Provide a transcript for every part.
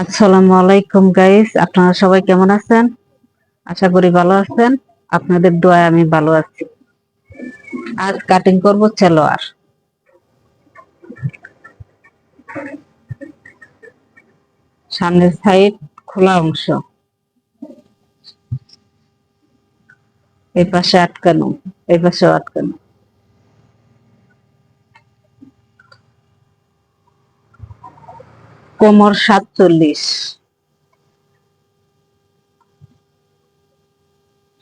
আসসালামু আলাইকুম গাইস আপনারা সবাই কেমন আছেন? আশা করি ভালো আছেন। আপনাদের দোয়ায় আমি ভালো আছি। আজ কাটিং করব চেলোয়ার সামনের সাইড খোলা অংশ। এই পাশে আটকানো, এই পাশেও আটকানো। কোমর সাতচল্লিশ।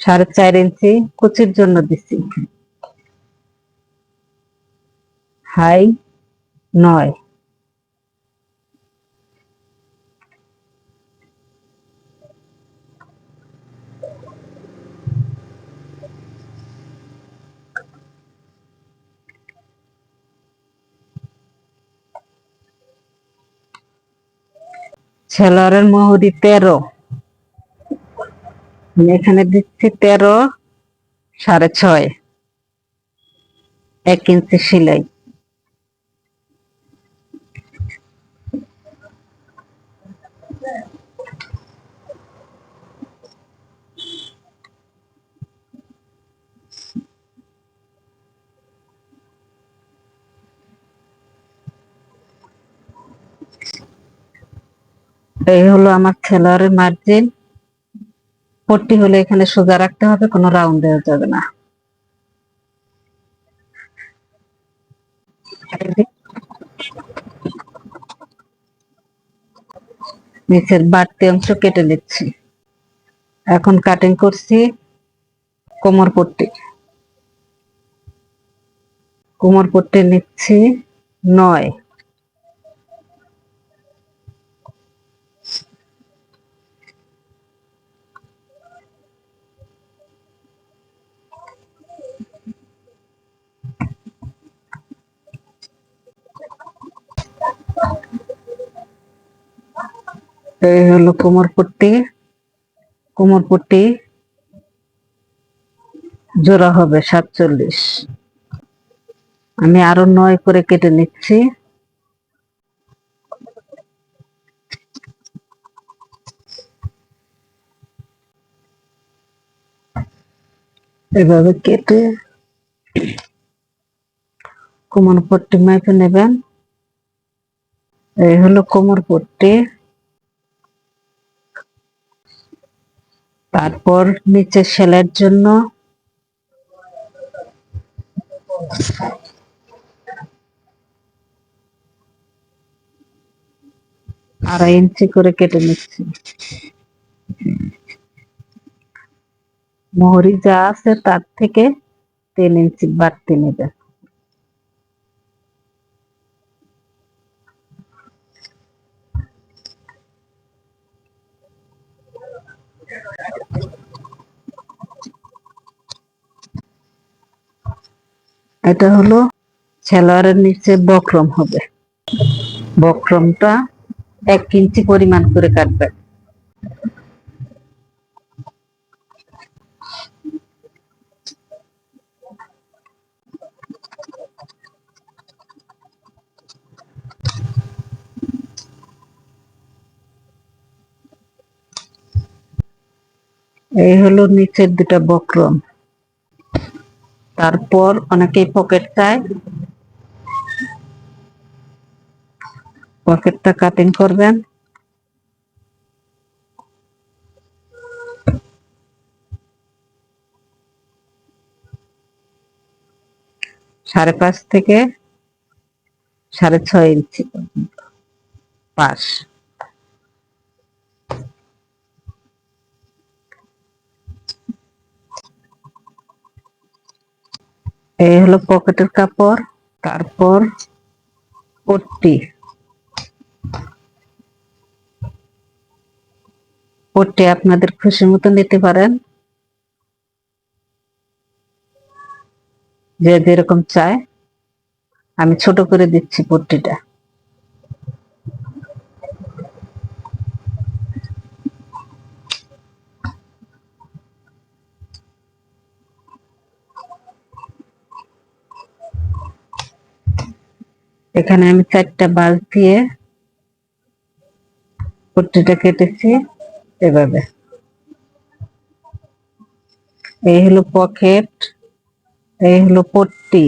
সাড়ে চার ইঞ্চি কুচির জন্য দিছি। হাই নয়। ছেলরের মহুরি তেরো। আমি এখানে দিচ্ছি তেরো সাড়ে ছয়। এক ইঞ্চি সেলাই। এই হলো আমার ছেলের মার্জিন পট্টি হলে এখানে সোজা রাখতে হবে, কোনো রাউন্ড দেওয়া যাবে না। নিচের বাড়তি অংশ কেটে নিচ্ছি। এখন কাটিং করছি কোমর পট্টি। কোমর পট্টি নিচ্ছি নয়। এই হলো কোমর পট্টি। কোমর পট্টি জোড়া হবে সাতচল্লিশ। আমি আরও নয় করে কেটে নিচ্ছি। এভাবে কেটে কোমর পট্টি মাইপে নেবেন। এই হলো কোমর পট্টি। তারপর নিচে সেলের জন্য আড়াই ইঞ্চি করে কেটে নিচ্ছি। মোহরি যা আছে তার থেকে তিন ইঞ্চি বাড়তি নেবে। এটা হলো সেলোয়ারের নিচে বক্রম হবে। বক্রমটা এক ইঞ্চি পরিমাণ করে কাটবেন এই হলো নিচের দুটা বক্রম। তারপর অনেকেই পকেট চায় পকেটটা কাটিং করবেন। সাড়ে পাঁচ থেকে সাড়ে ছয় ইঞ্চি পাশ। এই হলো পকেটের কাপড়, তারপর পট্টি। পট্টি আপনাদের খুশি মতো নিতে পারেন। যে যেরকম চায়, আমি ছোট করে দিচ্ছি পট্টিটা। এখানে আমি চারটা বাস দিয়ে পট্টিটা কেটেছি এভাবে। এই হলো পকেট এই হলো পট্টি,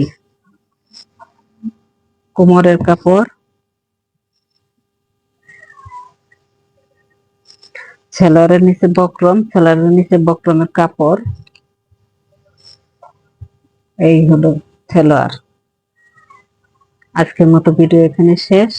কোমরের কাপড়। ছেলারের নিচে বক্রম ছেলারের নিচে বক্রমের কাপড়। এই হলো থেলোয়ার আজকের মতো ভিডিও এখানে শেষ।